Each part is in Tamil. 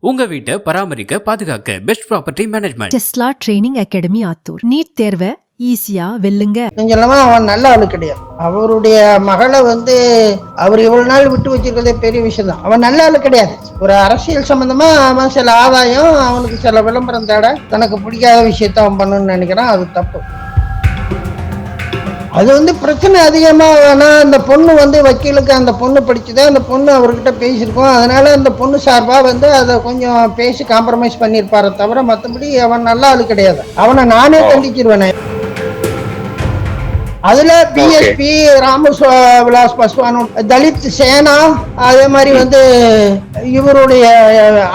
உங்க வீட்டை பராமரிக்க பாதுகாக்க best property management Tesla training academy Attur. NEET தேர்வை ஈஸியா வெல்லுங்க. சொல்லமா அவன் நல்ல ஆளு கிடையாது. அவருடைய மகளை வந்து அவர் இவ்வளவு நாள் விட்டு வச்சிருக்கிறதே பெரிய விஷயம் தான். அவன் நல்ல ஆளு கிடையாது. ஒரு அரசியல் சம்பந்தமா அவன் சில ஆதாயம் அவனுக்கு சில விளம்பரம் தேட தனக்கு பிடிக்காத விஷயத்த அவன் பண்ணணும்னு நினைக்கிறான். அது தப்பு. அது வந்து பிரச்சனை அதிகமா வேணா அந்த பொண்ணு வந்து வக்கீலுக்கு அந்த பொண்ணு படிச்சுது அந்த பொண்ணு அவர்கிட்ட பேசியிருக்கோம். அதனால அந்த பொண்ணு சார்பா வந்து அதை கொஞ்சம் பேசி காம்ப்ரமைஸ் பண்ணியிருப்பாரே தவிர மற்றபடி அவன் நல்ல ஆளு கிடையாது. அவனை நானே கண்டிச்சிருவேன் அதுல பிஎஸ்பி ராம விலாஸ் பஸ்வான் தலித் சேனா அதே மாதிரி வந்து இவருடைய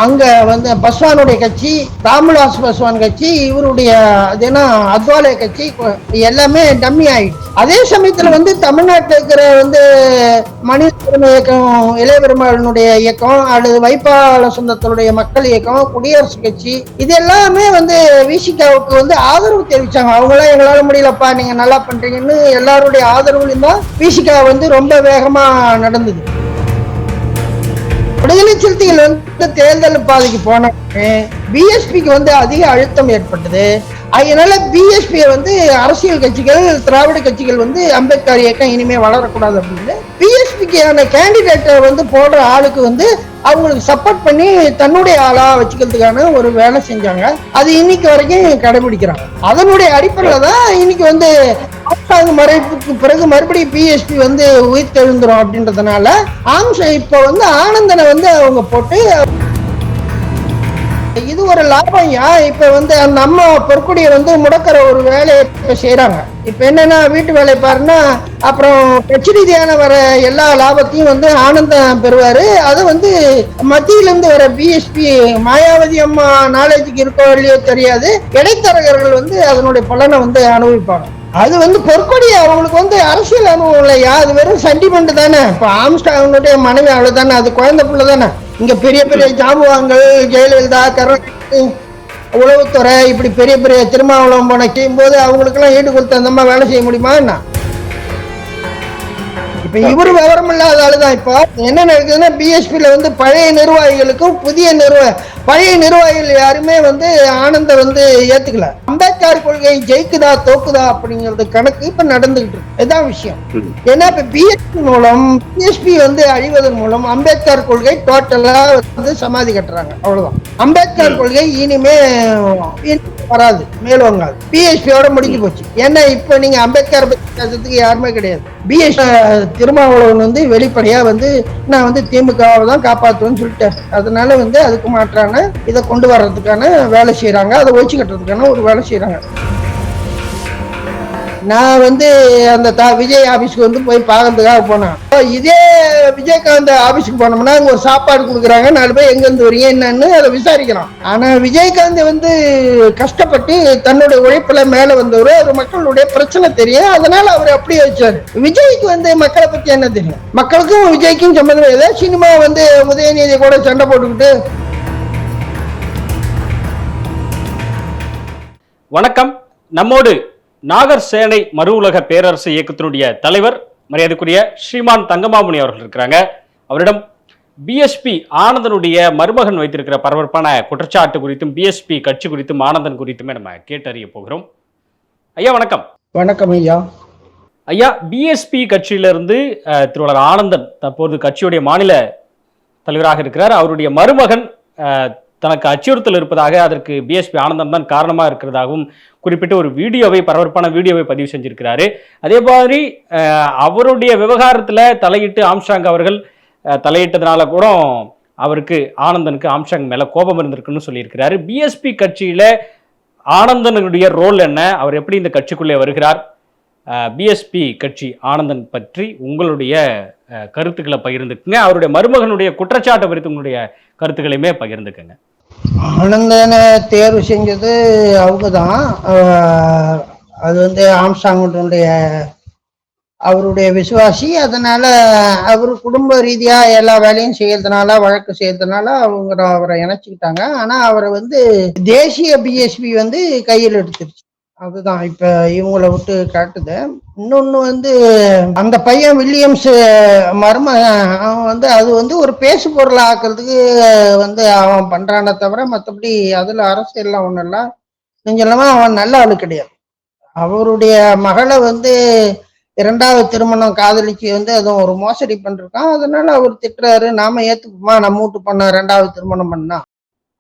அங்க வந்து பஸ்வானுடைய கட்சி ராமவிலாஸ் பஸ்வான் கட்சி இவருடைய அது என்ன அத்வாலே கட்சி எல்லாமே டம்மி ஆயிடுச்சு. அதே சமயத்துல வந்து தமிழ்நாட்டில் இருக்கிற வந்து மனித இயக்கம் இளையபெருமாளனுடைய இயக்கம் அல்லது வைப்பாள சொந்தத்தினுடைய மக்கள் இயக்கம் குடியரசு கட்சி இது எல்லாமே வந்து விசிகாவுக்கு வந்து ஆதரவு தெரிவிச்சாங்க. அவங்களாம் எங்களால முடியலப்பா நீங்க நல்லா பண்றீங்கன்னு எல்லாருடைய ஆதரவுலையும் தான் விசிகா வந்து ரொம்ப வேகமா நடந்தது. விடுதலை சிறுத்தைகள் வந்து தேர்தல் பாதைக்கு போனே பிஎஸ்பிக்கு வந்து அதிக அழுத்தம் ஏற்பட்டது. அதனால பிஎஸ்பியை வந்து அரசியல் கட்சிகள் திராவிட கட்சிகள் வந்து அம்பேத்கர் இயக்கம் இனிமே வளரக்கூடாது அப்படின்னு. பிஎஸ்பிக்கான கேண்டிடேட்டை வந்து போடுற ஆளுக்கு வந்து அவங்களுக்கு சப்போர்ட் பண்ணி தன்னுடைய ஆளா வச்சுக்கிறதுக்கான ஒரு வேலை செஞ்சாங்க. அது இன்னைக்கு வரைக்கும் கடைபிடிக்கிறாங்க. அதனுடைய அடிப்படையில தான் இன்னைக்கு வந்து ஆம்சாங் மறைப்புக்கு பிறகு மறுபடியும் பிஎஸ்பி வந்து உயிர் தெழுந்துரும் அப்படின்றதுனால ஆம்சா இப்போ வந்து ஆனந்தனை வந்து அவங்க போட்டு இது ஒரு லாபம்யா இப்ப வந்து அந்த அம்மா பொற்குடியை வந்து முடக்கிற ஒரு வேலையை செய்யறாங்க இப்ப என்னன்னா வீட்டு வேலை பாருன்னா அப்புறம் கட்சி ரீதியான வர எல்லா லாபத்தையும் வந்து ஆனந்தம் பெறுவாரு. அது வந்து மத்தியில இருந்து வர பிஎஸ்பி மாயாவதி அம்மா நாலேஜுக்கு இருக்கோ இல்லையோ தெரியாது. இடைத்தரகர்கள் வந்து அதனுடைய பலனை வந்து அனுபவிப்பாங்க. அது வந்து பொற்கொடி அவங்களுக்கு வந்து அரசியல் அனுபவம் இல்லையா? அது வெறும் சென்டிமெண்ட் தானே. இப்ப ஆம்ஸ்டாங்கனுடைய மனைவி அவ்வளவுதானே அது குழந்தை பிள்ளை தானே. இங்க பெரிய பெரிய ஜாபுவாங்கள் ஜெயலலிதா கருணாநிதி உளவுத்துறை இப்படி பெரிய பெரிய திருமாவளவன் போன செய்யும்போது அவங்களுக்கெல்லாம் ஈடு கொடுத்து அந்த மாதிரி வேலை செய்ய முடியுமா என்ன? இப்ப இவரும் விவரம் இல்லாத ஆளுதான். இப்போ என்ன நடக்குதுன்னா பிஎஸ்பியில வந்து பழைய நிர்வாகிகளுக்கும் புதிய நிர்வாக பழைய நிர்வாகிகள் யாருமே வந்து ஆனந்த வந்து ஏத்துக்கல. அம்பேத்கர் கொள்கை ஜெயிக்குதா தோக்குதா அப்படிங்கிறது கணக்கு இப்ப நடந்துகிட்டு இருக்கு. இதான் விஷயம். ஏன்னா இப்ப பிஎஸ்பி மூலம் பிஎஸ்பி வந்து அழிவதன் மூலம் அம்பேத்கர் கொள்கை டோட்டலா வந்து சமாதி கட்டுறாங்க. அவ்வளவுதான். அம்பேத்கர் கொள்கை இனிமே வராது மேலோங்காது பிஎஸ்பியோட முடிஞ்சு போச்சு. ஏன்னா இப்ப நீங்க அம்பேத்கர் பத்தி பேசுறதுக்கு யாருமே கிடையாது. பிஎஸ் திருமாவளவன் வந்து வெளிப்படையா வந்து நான் வந்து திமுகவை தான் காப்பாற்றுவேன்னு சொல்லிட்டேன். அதனால வந்து அதுக்கு மாற்றான இதை கொண்டு வர்றதுக்கான வேலை செய்யறாங்க அதை ஒழிச்சு கட்டுறதுக்கான ஒரு வேலை செய்யறாங்க நான் வந்து அந்த த விஜய் ஆஃபீஸ்க்கு வந்து போய் பார்க்கறதுக்காக போனேன். இதே விஜயகாந்த் ஆஃபீஸ்க்கு போனோம்னா அங்கே ஒரு சாப்பாடு கொடுக்குறாங்க. நாலு பேர் எங்கேருந்து வரீங்க என்னன்னு அதை விசாரிக்கிறோம் ஆனால் விஜயகாந்த் வந்து கஷ்டப்பட்டு தன்னுடைய உழைப்பில் மேலே வந்தவர். அவர் மக்களுடைய பிரச்சனை தெரியும். அதனால் அவர் அப்படியே வச்சார். விஜய்க்கு வந்து மக்களை பற்றி என்ன தெரியும்? மக்களுக்கும் விஜய்க்கும் சம்மந்தம் இல்லை. சினிமா வந்து உதயநிதி கூட சண்டை போட்டுக்கிட்டு. வணக்கம். நம்மோடு நாகர் சேனை மறு உலக பேரரசு இயக்கத்தினுடைய தலைவர் மரியாதைக்குரிய ஸ்ரீமான் தங்கமாமுனி அவர்கள் இருக்கிறாங்க. அவரிடம் பிஎஸ்பி ஆனந்தனுடைய மருமகன் வைத்திருக்கிற பரபரப்பான குற்றச்சாட்டு குறித்தும் பிஎஸ்பி கட்சி குறித்தும் ஆனந்தன் குறித்துமே நம்ம கேட்டறிய போகிறோம். ஐயா வணக்கம். வணக்கம் ஐயா. ஐயா பிஎஸ்பி கட்சியிலிருந்து அஹ், திருவாளர் ஆனந்தன் தற்போது கட்சியுடைய மாநில தலைவராக இருக்கிறார். அவருடைய மருமகன் தனக்கு அச்சுறுத்தல் இருப்பதாக அதற்கு பிஎஸ்பி ஆனந்தம் தான் காரணமாக இருக்கிறதாகவும் குறிப்பிட்டு ஒரு வீடியோவை பரபரப்பான வீடியோவை பதிவு செஞ்சிருக்கிறாரு. அதே மாதிரி அவருடைய விவகாரத்தில் தலையிட்டு ஆம்ஷாங் அவர்கள் தலையிட்டதுனால கூட அவருக்கு ஆனந்தனுக்கு ஆம்ஷாங் மேலே கோபம் இருந்திருக்குன்னு சொல்லியிருக்கிறாரு. பிஎஸ்பி கட்சியில் ஆனந்தனுடைய ரோல் என்ன? அவர் எப்படி இந்த கட்சிக்குள்ளே வருகிறார்? பிஎஸ்பி கட்சி ஆனந்தன் பற்றி உங்களுடைய கருத்துக்களை பகிர்ந்துக்குங்க. அவருடைய மருமகனுடைய குற்றச்சாட்டு குறித்து உங்களுடைய கருத்துக்களையுமே பகிர்ந்துக்குங்க. ஆனந்தனை தேர்வு செஞ்சது அவங்க தான் அது வந்து ஆம்சாங்கனுடைய அவருடைய விசுவாசி. அதனால அவர் குடும்ப ரீதியா எல்லா வேலையும் செய்யறதுனால வழக்கு செய்யறதுனால அவங்க அவரை இணைச்சிக்கிட்டாங்க. ஆனா அவரை வந்து தேசிய பிஎஸ்பி வந்து கையில் எடுத்துருச்சு. அதுதான். இப்ப இவங்கள விட்டு காட்டுது. இன்னொன்னு வந்து அந்த பையன் வில்லியம்ஸ் மரும அவன் வந்து அது வந்து ஒரு பேசு பொருள் ஆக்குறதுக்கு வந்து அவன் பண்றானே தவிர மற்றபடி அதுல அரசியல்லாம் ஒண்ணும் இல்ல. நெஞ்சலமா அவன் நல்ல ஆளு கிடையாது. அவருடைய மகளை வந்து இரண்டாவது திருமணம் காதலிச்சு வந்து அதுவும் ஒரு மோசடி பண்ணிருக்கான். அதனால அவர் திட்டுறாரு நாம ஏத்துக்குமா நம்ம வீட்டு பண்ண ரெண்டாவது திருமணம் பண்ணா.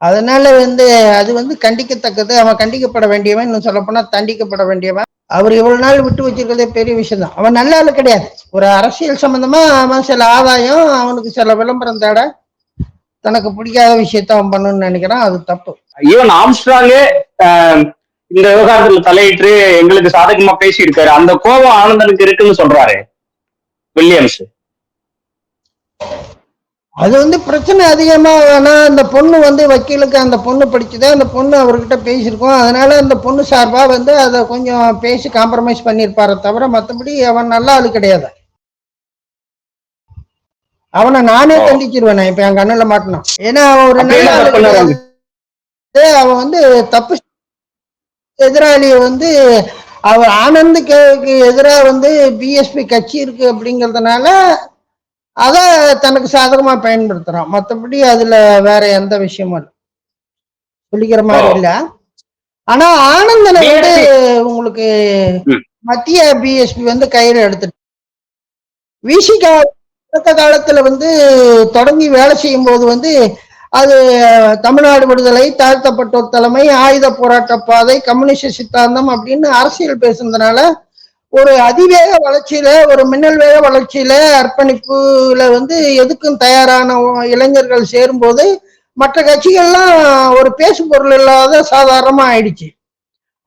அதனால வந்து அது வந்து கண்டிக்கத்தக்கது. அவன் கண்டிக்கப்பட வேண்டியவன். இன்னும் சொல்ல போனா தண்டிக்கப்பட வேண்டியவன். அவர் இவ்வளவு நாள் விட்டு வச்சிருக்கிறதே பெரிய விஷயம் தான் அவன் நல்ல ஆளு கிடையாது. ஒரு அரசியல் சம்பந்தமா அவன் சில ஆதாயம் அவனுக்கு சில விளம்பரம் தேட தனக்கு பிடிக்காத விஷயத்த அவன் பண்ணணும்னு நினைக்கிறான். அது தப்பு. ஈவன் ஆம்ஸ்ட்ராங்கே இந்த விவகாரத்துல தலையிட்டு எங்களுக்கு சாதகமா பேசியிருக்காரு. அந்த கோபம் ஆனந்தனுக்கு இருக்குன்னு சொல்றாரு வில்லியம்ஸ். அது வந்து பிரச்சனை அதிகமா வேணா அந்த பொண்ணு வந்து வக்கீலுக்கு அந்த பொண்ணு படிச்சுது அந்த பொண்ணு அவர்கிட்ட பேசியிருக்கோம் அதனால அந்த பொண்ணு சார்பா வந்து அதை கொஞ்சம் பேசி காம்ப்ரமைஸ் பண்ணியிருப்பாரே தவிர மற்றபடி அவன் நல்ல ஆளு கிடையாது அவனை நானே. கண்டிச்சிருவேன் நான் இப்ப என் கண்ணுல மாட்டினான் ஏன்னா அவன் ஒரு நல்ல. அவன் வந்து தப்பு எதிராளியை வந்து அவர் ஆனந்துக்கு எதிராக வந்து பிஎஸ்பி கட்சி இருக்கு அப்படிங்கிறதுனால அத தனக்கு சாதகமா பயன்படுத்துறான் மத்தபடி அதுல வேற எந்த விஷயமும் இல்லை சொல்லிக்கிற மாதிரி. இல்ல ஆனா ஆனந்தனை வந்து உங்களுக்கு. மத்திய பிஎஸ்பி வந்து கையில எடுத்துட்டு விசிகா தொடக்க காலத்துல வந்து தொடங்கி வேலை செய்யும் போது வந்து அது தமிழ்நாடு விடுதலை தாழ்த்தப்பட்டோர் தலைமை ஆயுத போராட்ட பாதை கம்யூனிஸ்ட் சித்தாந்தம் அப்படின்னு அரசியல் பேசுனதுனால ஒரு அதிவேக வளர்ச்சியில ஒரு மின்னல் வேக வளர்ச்சியில அர்ப்பணிப்புல வந்து எதுக்கும் தயாரான இளைஞர்கள் சேரும்போது மற்ற கட்சிகள்லாம் ஒரு பேசு பொருள் இல்லாத சாதாரணமா ஆயிடுச்சு.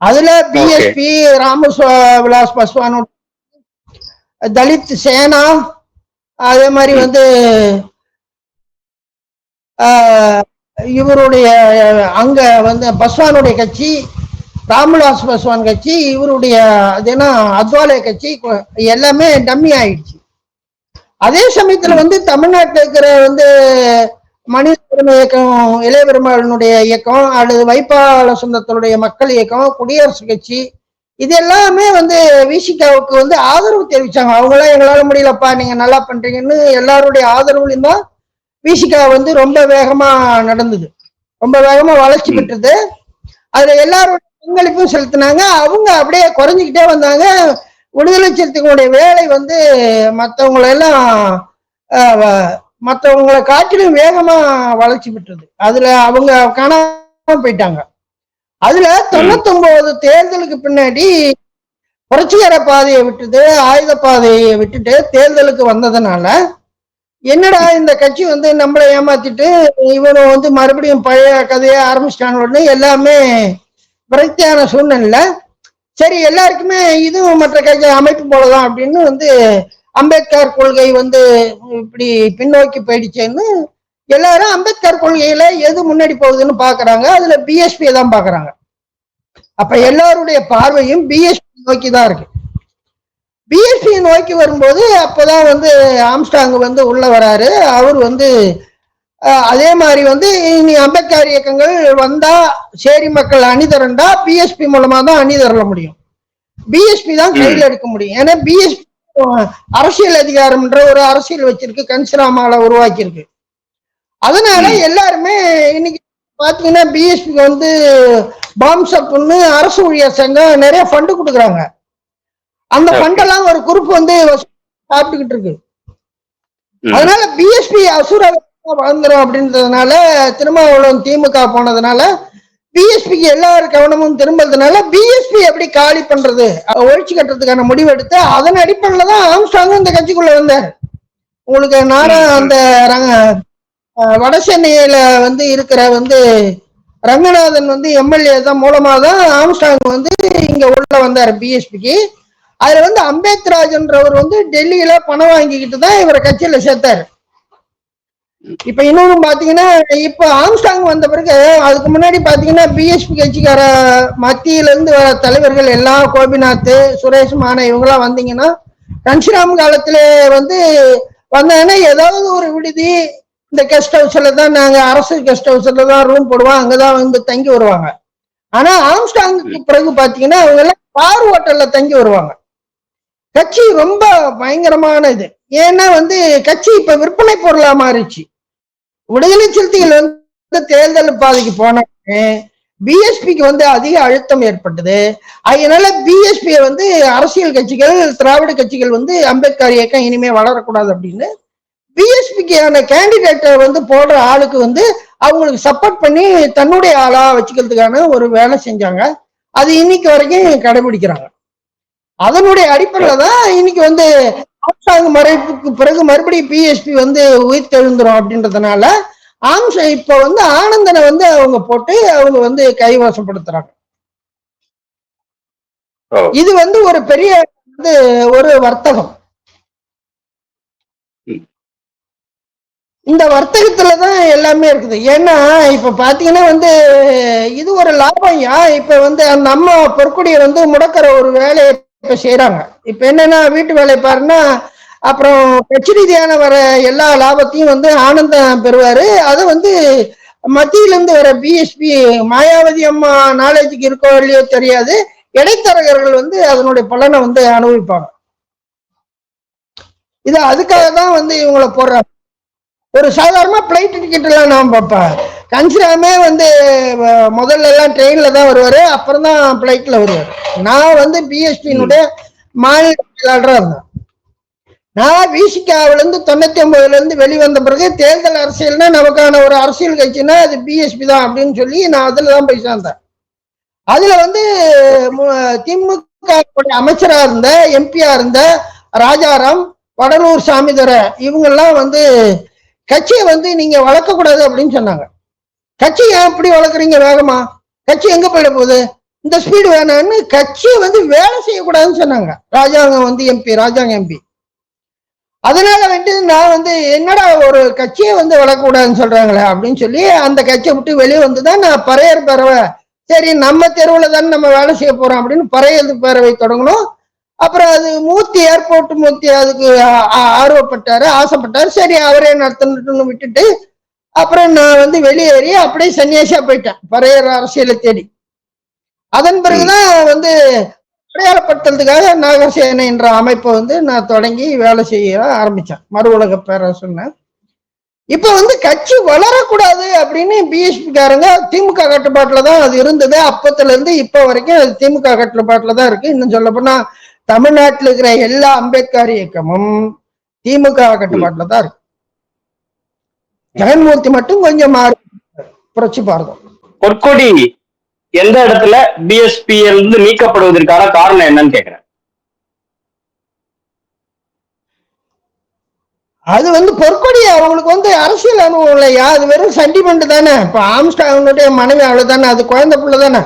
அதுல பிஎஸ்பி ராம விலாஸ் பஸ்வான் தலித் சேனா அதே மாதிரி வந்து இவருடைய அங்க வந்து பஸ்வானுடைய கட்சி ராம்விலாஸ் பாஸ்வான் கட்சி இவருடைய அது என்ன அத்வாலே கட்சி எல்லாமே டம்மி ஆயிடுச்சு. அதே சமயத்துல வந்து தமிழ்நாட்டுல இருக்கிற வந்து மனித உரிமை இயக்கம் இளைய இயக்கம் அல்லது வைப்பாள சொந்தத்தினுடைய மக்கள் இயக்கம் குடியரசு கட்சி இது எல்லாமே வந்து விசிகாவுக்கு வந்து ஆதரவு தெரிவிச்சாங்க. அவங்களாம் எங்களால முடியலப்பா நீங்க நல்லா பண்றீங்கன்னு எல்லாருடைய ஆதரவுலையும் தான் விசிகா வந்து ரொம்ப வேகமா நடந்தது. ரொம்ப வேகமா வளர்ச்சி பெற்றது. அதுல எல்லாரோட பங்களிப்பும் செலுத்தினாங்க. அவங்க அப்படியே குறைஞ்சிக்கிட்டே வந்தாங்க. விடுதலை சிறுத்தைகளுடைய வேலை வந்து மற்றவங்களை எல்லாம் ஆஹ், வ- மற்றவங்களை காட்டிலும் வேகமா வளர்ச்சி பெற்றது. அதுல அவங்க காணாம போயிட்டாங்க. அதுல தொண்ணூத்தொன்பது தேர்தலுக்கு பின்னாடி புரட்சிகர பாதையை விட்டுட்டு ஆயுத பாதையை விட்டுட்டு தேர்தலுக்கு வந்ததுனால என்னடா இந்த கட்சி வந்து நம்மளை ஏமாத்திட்டு இவனும் வந்து மறுபடியும் பழைய கதையை ஆரம்பிச்சிட்டான்னு எல்லாமே விரக்தியான சூழ்நிலை சரி எல்லாருக்குமே இதுவும் மற்ற கட்சி அமைப்பு போலதான் அப்படின்னு வந்து அம்பேத்கர் கொள்கை வந்து இப்படி பின்னோக்கி போயிடுச்சேன்னு எல்லாரும் அம்பேத்கர் கொள்கையில எது முன்னாடி போகுதுன்னு பாக்குறாங்க. அதுல பிஎஸ்பி தான் பாக்குறாங்க. அப்ப எல்லாருடைய பார்வையும் பிஎஸ்பி நோக்கி தான் இருக்கு. பிஎஸ்பி நோக்கி வரும்போது அப்பதான் வந்து ஆம்ஸ்டாங் வந்து உள்ள வராரு. அவர் வந்து அதே மாதிரி வந்து இனி அம்பேத்கர் இயக்கங்கள் வந்தா சேரி மக்கள் அணிதிரண்டா பிஎஸ்பி மூலமா தான் அணிதிரள முடியும். பிஎஸ்பி தான் கையில் எடுக்க முடியும். ஏன்னா பிஎஸ்பி அரசியல் அதிகாரம்ன்ற ஒரு அரசியல் வச்சிருக்கு கன்சிராமால உருவாக்கி இருக்கு அதனால எல்லாருமே இன்னைக்கு பாத்தீங்கன்னா பிஎஸ்பிக்கு வந்து பாம்சப்னு அரசு ஊழியர் சங்கம் நிறைய ஃபண்டு கொடுக்குறாங்க. அந்த. ஃபண்டெல்லாம் ஒரு குரூப் வந்து சாப்பிட்டுக்கிட்டு இருக்கு. அதனால பிஎஸ்பி அசுர வளர்ந்துரும் அப்படின்றதுனால திருமாவளவன் திமுக போனதுனால பிஎஸ்பிக்கு எல்லார் கவனமும் திரும்புறதுனால பிஎஸ்பி எப்படி காலி பண்றது? ஒழிச்சு கட்டுறதுக்கான முடிவு எடுத்து அதன் அடிப்படையில தான் ஆம்ஸ்டாங் இந்த கட்சிக்குள்ள வந்தார். உங்களுக்கு நானும். அந்த வட சென்னையில வந்து இருக்கிற வந்து ரங்கநாதன் வந்து எம்எல்ஏ தான் மூலமா தான் ஆம்ஸ்டாங் வந்து இங்க உள்ள வந்தார் பிஎஸ்பிக்கு அதுல வந்து அம்பேத்ராஜ்ன்றவர் வந்து டெல்லியில பணம் வாங்கிக்கிட்டு தான் இவரை கட்சியில சேர்த்தாரு. இப்ப இன்னொன்னு பாத்தீங்கன்னா இப்ப ஆம்ஸ்டாங் வந்த பிறகு அதுக்கு முன்னாடி பாத்தீங்கன்னா பிஎஸ்பி கட்சிக்கார மத்தியில இருந்து வர தலைவர்கள் எல்லாம் கோபிநாத் சுரேஷ் மான இவங்கெல்லாம் வந்தீங்கன்னா கன்சிராம் காலத்துல வந்து வந்தாங்கன்னா ஏதாவது ஒரு விடுதி இந்த கெஸ்ட் ஹவுஸ்ல தான் நாங்க அரசு கெஸ்ட் ஹவுஸ்ல தான் ரூம் போடுவோம் அங்கதான் வந்து தங்கி வருவாங்க. ஆனா ஆம்ஸ்டாங்குக்கு பிறகு பாத்தீங்கன்னா அவங்க எல்லாம் கார் ஹோட்டல்ல தங்கி வருவாங்க. கட்சி ரொம்ப பயங்கரமான இது. ஏன்னா வந்து கட்சி இப்ப விற்பனை பொருளா மாறிச்சு விடுதலை சிறுத்தைகள் வந்து தேர்தல் பாதைக்கு போனாங்க பிஎஸ்பிக்கு வந்து அதிக அழுத்தம் ஏற்பட்டது. அதனால பிஎஸ்பி வந்து அரசியல் கட்சிகள் திராவிட கட்சிகள் வந்து அம்பேத்கர் இயக்கம் இனிமே வளரக்கூடாது அப்படின்னு பிஎஸ்பிக்கான கேண்டிடேட்டை வந்து போடுற ஆளுக்கு வந்து அவங்களுக்கு சப்போர்ட் பண்ணி தன்னுடைய ஆளா வச்சுக்கிறதுக்கான ஒரு வேலை செஞ்சாங்க. அது இன்னைக்கு வரைக்கும் கடைபிடிக்கிறாங்க. அதனுடைய அடிப்படையில தான் இன்னைக்கு வந்து அரசாங்க மறைப்புக்கு பிறகு மறுபடியும் பிஎஸ்பி வந்து உயிர் தெழுந்துரும் அப்படின்றதுனால ஆம்ச இப்ப வந்து ஆனந்தனை வந்து அவங்க போட்டு அவங்க வந்து கைவசப்படுத்துறாங்க. இது வந்து ஒரு பெரிய வந்து ஒரு வர்த்தகம். இந்த வர்த்தகத்துல தான் எல்லாமே இருக்குது ஏன்னா இப்ப பாத்தீங்கன்னா வந்து இது ஒரு லாபம்யா இப்ப வந்து அந்த அம்மா பொற்குடியை வந்து முடக்கிற ஒரு வேலையை இப்ப செய்யறாங்க இப்ப என்னன்னா வீட்டு வேலை பாருன்னா அப்புறம் கட்சி ரீதியான வர எல்லா லாபத்தையும் வந்து ஆனந்தம் பெறுவாரு. அதை வந்து மத்தியில இருந்து வர பிஎஸ்பி மாயாவதி அம்மா நாலேஜுக்கு இருக்கோ இல்லையோ தெரியாது. இடைத்தரகர்கள் வந்து அதனுடைய பலனை வந்து அனுபவிப்பாங்க. இது அதுக்காக தான் வந்து இவங்களை போடுறாங்க. ஒரு சாதாரண பிளைட் டிக்கெட் எல்லாம் நான் பார்ப்பேன். கன்சிராமே வந்து முதல்ல எல்லாம் ட்ரெயின்ல தான் வருவாரு அப்புறம் தான் பிளைட்ல வருவார். நான் வந்து பிஎஸ்பியினுடைய மாநில செயலாளராக இருந்தேன். நான் விசிகாவில இருந்து தொண்ணூத்தி ஒன்பதுல இருந்து வெளிவந்த பிறகு தேர்தல் அரசியல்னா நமக்கான ஒரு அரசியல் கட்சினா அது பிஎஸ்பி தான் அப்படின்னு சொல்லி நான் அதுல தான் போய் சேர்ந்தேன். அதுல வந்து மு- திமுக அமைச்சராக அமைச்சரா இருந்த எம்பியா இருந்த ராஜாராம் வடலூர் சாமிதுரை இவங்கெல்லாம் வந்து கட்சியை வந்து நீங்க வளர்க்க கூடாது அப்படின்னு சொன்னாங்க. கட்சி ஏன் இப்படி வளர்க்குறீங்க வேகமா? கட்சி எங்க போயிட போகுது? இந்த ஸ்பீடு வேணாம்னு கட்சியை வந்து வேலை செய்யக்கூடாதுன்னு சொன்னாங்க. ராஜாங்கம் வந்து எம்பி ராஜாங்க எம்பி அதனால வந்து நான் வந்து என்னடா ஒரு கட்சியை வந்து வளர்க்கக்கூடாதுன்னு சொல்றாங்களே அப்படின்னு சொல்லி அந்த கட்சியை விட்டு வெளியே வந்து தான் நான் பறையர் பறவை. சரி நம்ம தெருவில் தானே நம்ம வேலை செய்ய போறோம் அப்படின்னு பறையர் பறவை தொடங்கணும். அப்புறம் அது மூர்த்தி ஏர்போர்ட் மூர்த்தி அதுக்கு ஆ- ஆர்வப்பட்டாரு ஆசைப்பட்டாரு. சரி அவரே நடத்தணும்னு விட்டுட்டு அப்புறம் நான் வந்து வெளியேறி அப்படியே சன்னியாசியா போயிட்டேன் பறையர் அரசியலை தேடி. அதன் பிறகுதான் வந்து அடையாளப்படுத்துறதுக்காக நாகசேனை என்ற அமைப்பை வந்து நான் தொடங்கி வேலை செய்ய ஆரம்பிச்சேன். மறு உலக பேரரசுன்னு. இப்ப வந்து கட்சி வளரக்கூடாது அப்படின்னு பிஎஸ்பி காரங்க திமுக கட்டுப்பாட்டுல தான் அது இருந்தது. அப்பத்துல இருந்து இப்ப வரைக்கும் அது திமுக கட்டுப்பாட்டுல தான் இருக்கு. இன்னும் சொல்ல போனா தமிழ்நாட்டில் இருக்கிற எல்லா அம்பேத்கர் இயக்கமும் திமுக கட்டுப்பாட்டுல தான் இருக்கு. ஜெகன்மூர்த்தி மட்டும் கொஞ்சம் மாறி புரட்சி பாரதம். பொற்கொடி எந்த இடத்துல பிஎஸ்பி இருந்து நீக்கப்படுவதற்கான காரணம் என்னன்னு கேக்குறேன். அது வந்து பொற்கொடி அவங்களுக்கு வந்து அரசியல் அனுபவம் இல்லையா அது வெறும் சென்டிமெண்ட் தானே. இப்ப ஆம்ஸ்டாங்கனுடைய மனைவி அவ்வளவுதானே. அது குழந்தை பிள்ளை தானே.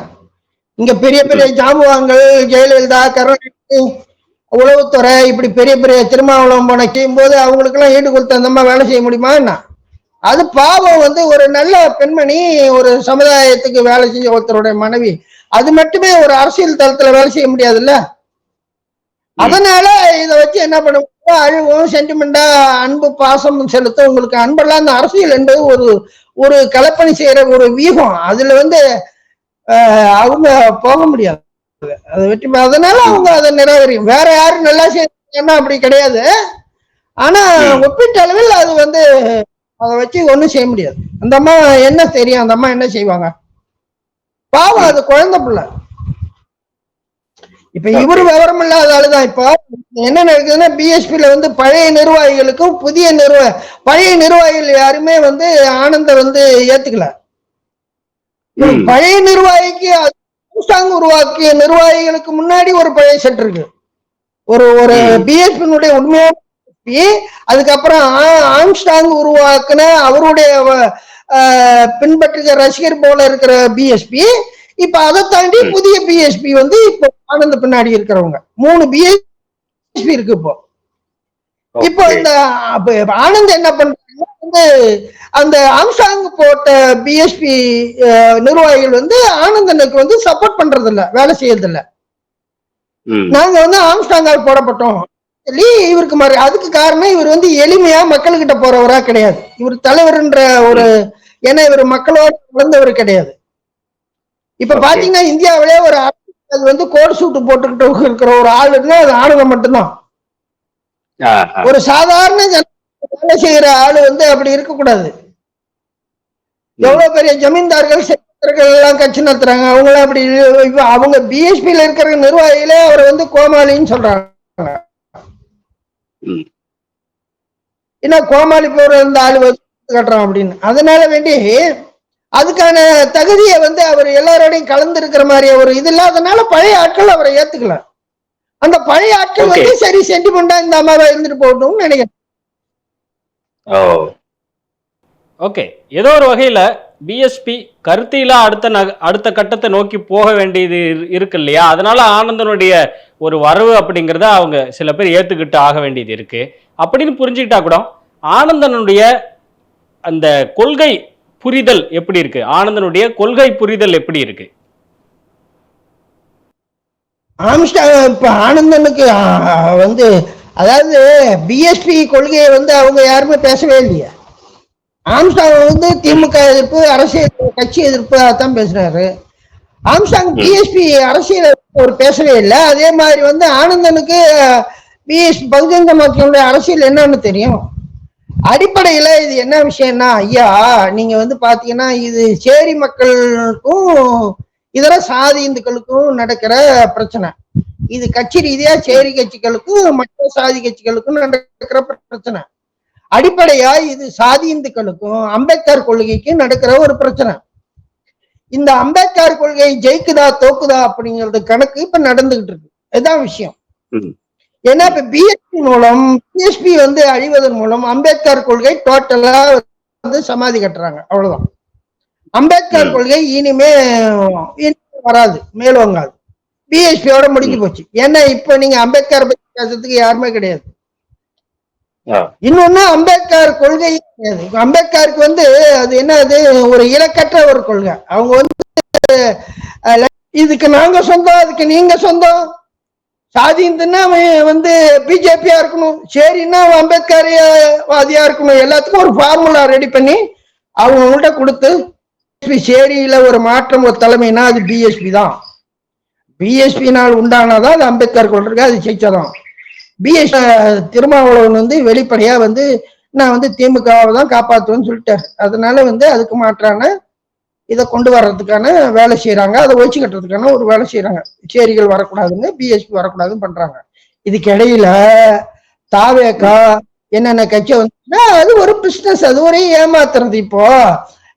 இங்க பெரிய பெரிய ஜாம்பவான்கள் ஜெயலலிதா கருணாநிதி உளவுத்துறை இப்படி பெரிய பெரிய திருமாவளவன் போன செய்யும் போது அவங்களுக்கு எல்லாம் ஈடு கொடுத்து அந்த மாதிரி வேலை செய்ய முடியுமா என்ன? அது பாவம் வந்து ஒரு நல்ல பெண்மணி ஒரு சமுதாயத்துக்கு வேலை செஞ்ச ஒருத்தருடைய மனைவி. அது மட்டுமே ஒரு அரசியல் தளத்துல வேலை செய்ய முடியாதுல்ல? அதனால இத வச்சு என்ன பண்ணுவோம் அழுவும் சென்டிமெண்டா அன்பு பாசம் செலுத்த உங்களுக்கு அன்பெல்லாம் அந்த அரசியல் என்பது ஒரு ஒரு கலப்பணி செய்யற ஒரு வியூகம். அதுல வந்து அவங்க போக முடியாது. அதை வெற்றி அதனால அவங்க அதை நிராகரிக்கும். வேற யாரும் நல்லா செய்யறாங்கன்னா அப்படி கிடையாது. ஆனா ஒப்பீட்டு அளவில் அது வந்து அதை வச்சு ஒண்ணும் செய்ய முடியாது. அந்த அம்மா என்ன தெரியும்? அந்த அம்மா என்ன செய்வாங்க? பாவம் அது குழந்தை பிள்ளை. இப்ப இவரு விவரம் இல்லாத ஆளுதான். இப்போ என்ன நடக்குதுன்னா பிஎஸ்பில வந்து பழைய நிர்வாகிகளுக்கும் புதிய நிர்வ பழைய நிர்வாகிகள் யாருமே வந்து ஆனந்த வந்து ஏத்துக்கல. பழைய நிர்வாகிக்கு அரசாங்கம் உருவாக்கிய நிர்வாகிகளுக்கு முன்னாடி ஒரு பழைய செட் இருக்கு. ஒரு ஒரு பிஎஸ்பியினுடைய உண்மையான அதுக்கப்புறம் ஆம்ஸ்டாங் உருவாக்குன அவருடைய பின்பற்றுகிற ரசிகர் போல இருக்கிற பிஎஸ்பி இப்ப அதை தாண்டி புதிய பிஎஸ்பி வந்து இப்போ ஆனந்த பின்னாடி இருக்கிறவங்க. மூணு பிஎஸ்பி இருக்கு இப்போ. இப்போ. இந்த ஆனந்த் என்ன பண்றாங்க வந்து அந்த ஆம்சாங் போட்ட பிஎஸ்பி நிர்வாகிகள் வந்து ஆனந்தனுக்கு வந்து சப்போர்ட் பண்றது இல்ல வேலை செய்யறது இல்ல. நாங்க வந்து ஆம்ஸ்டாங்கால் போடப்பட்டோம். சொல்லி இவருக்கு மாதிரி. அதுக்கு காரணம் இவர் வந்து எளிமையா மக்கள்கிட்ட போறவரா கிடையாது. இவர் தலைவர்ன்ற ஒரு ஏன்னா இவர் மக்களோட வளர்ந்தவர் கிடையாது. இப்ப. பாத்தீங்கன்னா இந்தியாவிலே ஒரு அது வந்து கோட் சூட்டு போட்டுக்கிட்டு இருக்கிற ஒரு ஆள் இருக்குன்னா அது ஆளுங்க மட்டும்தான். ஒரு சாதாரண ஜன வேலை செய்யற ஆளு வந்து அப்படி இருக்கக்கூடாது. எவ்வளவு பெரிய ஜமீன்தார்கள் எல்லாம் கட்சி நடத்துறாங்க. அவங்க அப்படி அவங்க பிஎஸ்பியில இருக்கிற நிர்வாகிகளே அவரை வந்து கோமாளின்னு சொல்றாங்க. என்ன கோமாளி போற இந்த ஆளு வந்து கட்டுறான் அப்படின்னு. அதனால வேண்டி அதுக்கான தகுதியை வந்து அவர் எல்லாரோடையும் கலந்து இருக்கிற மாதிரி ஒரு இது இல்லாதனால பழைய ஆட்கள் அவரை ஏத்துக்கல. அந்த பழைய ஆட்கள். வந்து சரி சென்டிமெண்டா இந்த அம்மாவை இருந்துட்டு போகணும்னு நினைக்கிறேன். ஓகே ஏதோ ஒரு வகையில பிஎஸ்பி கருத்திலா அடுத்த அடுத்த கட்டத்தை நோக்கி போக வேண்டியது இரு- இருக்கு இல்லையா? அதனால ஆனந்தனுடைய ஒரு வரவு அப்படிங்கிறத அவங்க சில பேர் ஏத்துக்கிட்டு ஆக வேண்டியது இருக்கு. அப்படின்னு புரிஞ்சுக்கிட்டா கூட ஆனந்தனுடைய அந்த கொள்கை புரிதல் எப்படி இருக்கு? ஆனந்தனுடைய கொள்கை புரிதல் எப்படி இருக்கு? ஆம்ஸ்டாங் இப்ப ஆனந்தனுக்கு வந்து அதாவது பிஎஸ்பி கொள்கையை வந்து அவங்க யாருமே பேசவே இல்லையா. ஆம்ஸ்டாங் வந்து திமுக எதிர்ப்பு அரசியல் கட்சி எதிர்ப்பு அதான் பேசுறாரு. ஆம்ஸ்டாங் பிஎஸ்பி அரசியல் அவர் பேசவே இல்லை. அதே மாதிரி வந்து ஆனந்தனுக்கு பிஎஸ்பி பகுஜன் சமாஜ்களுடைய அரசியல் என்னன்னு தெரியும். அடிப்படையில இது என்ன விஷயம்னா ஐயா நீங்க வந்து பாத்தீங்கன்னா இது சேரி மக்களுக்கும் இதர சாதி இந்துக்களுக்கும் நடக்கிற பிரச்சனை. இது கட்சி ரீதியா சேரி கட்சிகளுக்கும் மற்ற சாதி கட்சிகளுக்கும் நடக்கிற பிரச்சனை. அடிப்படையா இது சாதி இந்துக்களுக்கும் அம்பேத்கர் கொள்கைக்கும் நடக்கிற ஒரு பிரச்சனை. இந்த அம்பேத்கர் கொள்கை ஜெயிக்குதா தோக்குதா அப்படிங்கிறது கணக்கு இப்ப நடந்துகிட்டு இருக்கு. இதுதான் விஷயம். ஏன்னா இப்ப பிஎஸ்பி மூலம் பிஎஸ்பி வந்து அழிவதன் மூலம் அம்பேத்கர் கொள்கை டோட்டலா வந்து சமாதி கட்டுறாங்க. அவ்வளவுதான். அம்பேத்கர். கொள்கை இனிமே இனிமே வராது. மேலோங்காது. பிஎஸ்பியோட முடிஞ்சு போச்சு. ஏன்னா இப்ப நீங்க அம்பேத்கர் பத்தி பேசுறதுக்கு யாருமே கிடையாது. இன்னொன்னு அம்பேத்கர் கொள்கை. அம்பேத்கருக்கு வந்து அது என்ன அது ஒரு இலக்கற்ற ஒரு கொள்கை. அவங்க வந்து இதுக்கு நாங்க சொந்தம் அதுக்கு நீங்க சொந்தம். சாதிந்துன்னா அவன் வந்து பிஜேபியா இருக்கணும். சரின்னா அவன் அம்பேத்கர் வாதியா இருக்கணும். எல்லாத்துக்கும் ஒரு ஃபார்முலா ரெடி பண்ணி அவங்கள்ட்ட கொடுத்து சேரியில ஒரு மாற்றம் ஒரு தலைமைனா அது பிஎஸ்பி தான். பிஎஸ்பினால் உண்டானதான் அது அம்பேத்கர் கொள்றது அது ஜெயிச்சதான் பிஎஸ் திருமாவளவன் வந்து வெளிப்படையா வந்து நான் வந்து திமுகவை தான் காப்பாற்றுவேன்னு சொல்லிட்டாரு. அதனால வந்து அதுக்கு மாற்றான இதை கொண்டு வர்றதுக்கான வேலை செய்யறாங்க அதை ஒழிச்சு கட்டுறதுக்கான ஒரு வேலை செய்யறாங்க சேரிகள் வரக்கூடாதுன்னு பிஎஸ்பி வரக்கூடாதுன்னு பண்றாங்க. இதுக்கு இடையில தாவேக்கா என்னென்ன கட்சி வந்து அது ஒரு பிஸ்னஸ் அது ஒரு ஏமாத்துறது இப்போ.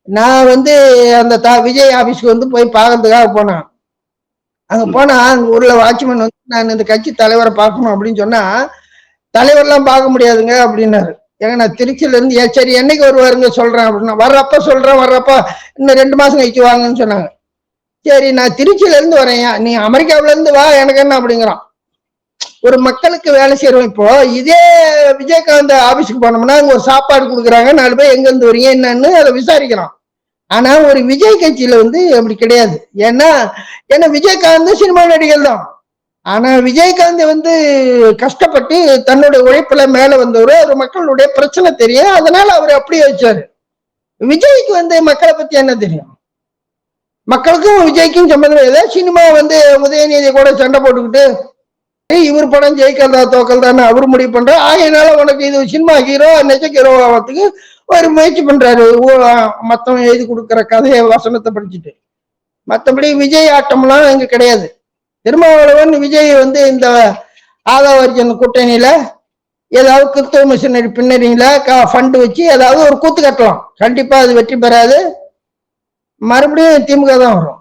நான் வந்து அந்த தா விஜய் ஆபீஸ்க்கு வந்து போய் பார்க்கறதுக்காக போனேன். அங்க போனா அங்க ஊர்ல வாட்ச்மேன் வந்து நான் இந்த கட்சி தலைவரை பார்க்கணும் அப்படின்னு சொன்னா தலைவர்லாம் பார்க்க முடியாதுங்க அப்படின்னாரு. ஏங்க நான் திருச்சியில இருந்து ஏ சரி என்னைக்கு வருவாருங்க சொல்றேன் அப்படின்னா வர்றப்ப சொல்றேன் வர்றப்ப இன்னும் ரெண்டு மாசம் கழிச்சு வாங்கன்னு சொன்னாங்க. சரி நான் திருச்சியில இருந்து வரேன் நீ அமெரிக்காவில இருந்து வா எனக்கு என்ன அப்படிங்கிறான். ஒரு மக்களுக்கு வேலை செய்யறோம் இப்போ இதே விஜயகாந்த் ஆபீஸ்க்கு போனோம்னா அங்க ஒரு சாப்பாடு கொடுக்குறாங்க நாலு பேர் எங்க இருந்து வரீங்க என்னன்னு அதை விசாரிக்கிறான். ஆனா ஒரு விஜய் கட்சியில வந்து அப்படி கிடையாது. ஏன்னா ஏன்னா விஜயகாந்த் சினிமா நடிகர் தான். ஆனா விஜயகாந்த் வந்து கஷ்டப்பட்டு தன்னுடைய உழைப்புல மேல வந்தவர். ஒரு மக்களுடைய பிரச்சனை தெரியும். அதனால அவர் அப்படியே வச்சாரு. விஜய்க்கு வந்து மக்களை பத்தி என்ன தெரியும்? மக்களுக்கும் விஜய்க்கும் சம்பந்தம் இல்லை. சினிமா வந்து உதயநிதி கூட சண்டை போட்டுக்கிட்டு ஏய், இவர் படம் ஜெயிக்கிறதா தோக்கல்தான்னு அவர் முடிவு பண்ற ஆகையினால உனக்கு இது சினிமா ஹீரோ நெஜ ஹீரோ ஆகிறதுக்கு ஒரு முயற்சி பண்றாரு. மத்தவங்க எழுதி கொடுக்குற கதையை வசனத்தை படிச்சுட்டு. மற்றபடி விஜய் ஆட்டம்லாம் இங்க கிடையாது. திருமாவளவன் விஜய் வந்து இந்த ஆதாவர்ஜன் கூட்டணியில ஏதாவது கிறிஸ்தவ மிஷினரி பின்னணியில ஃபண்டு வச்சு ஏதாவது ஒரு கூத்து கட்டலாம். கண்டிப்பா அது வெற்றி பெறாது. மறுபடியும் திமுக தான் வரும்.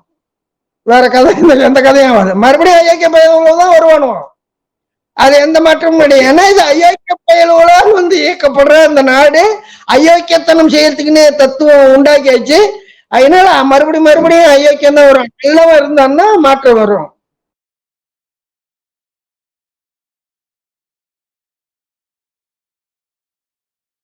வேற கதை இந்த எந்த கதையும் வராது. மறுபடியும் ஐக்கிய பயணங்கள தான் வருவானுவோம் அது எந்த மாற்றமும் கிடையாது ஏன்னா இது அயோக்கிய பயல்களால் வந்து இயக்கப்படுற அந்த நாடு அயோக்கியத்தனம் செய்யறதுக்குன்னு தத்துவம் உண்டாக்கியாச்சு. அதனால மறுபடியும் மறுபடியும் அயோக்கியம் தான் வரும். நல்லவன் இருந்தான்னா மாற்றம் வரும்.